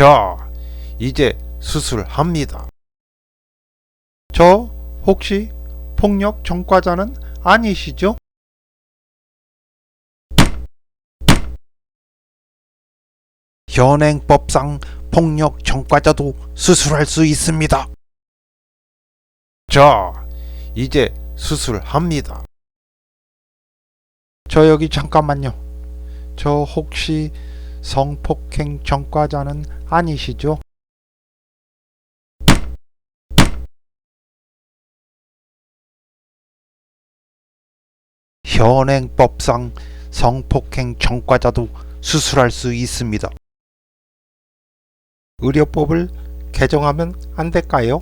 자, 이제 수술합니다. 저 혹시 폭력 전과자는 아니시죠? 현행법상 폭력 전과자도 수술할 수 있습니다. 자, 이제 수술합니다. 저 여기 잠깐만요. 저 혹시 성폭행 전과자는 아니시죠? 현행법상 성폭행 전과자도 수술할 수 있습니다. 의료법을 개정하면 안 될까요?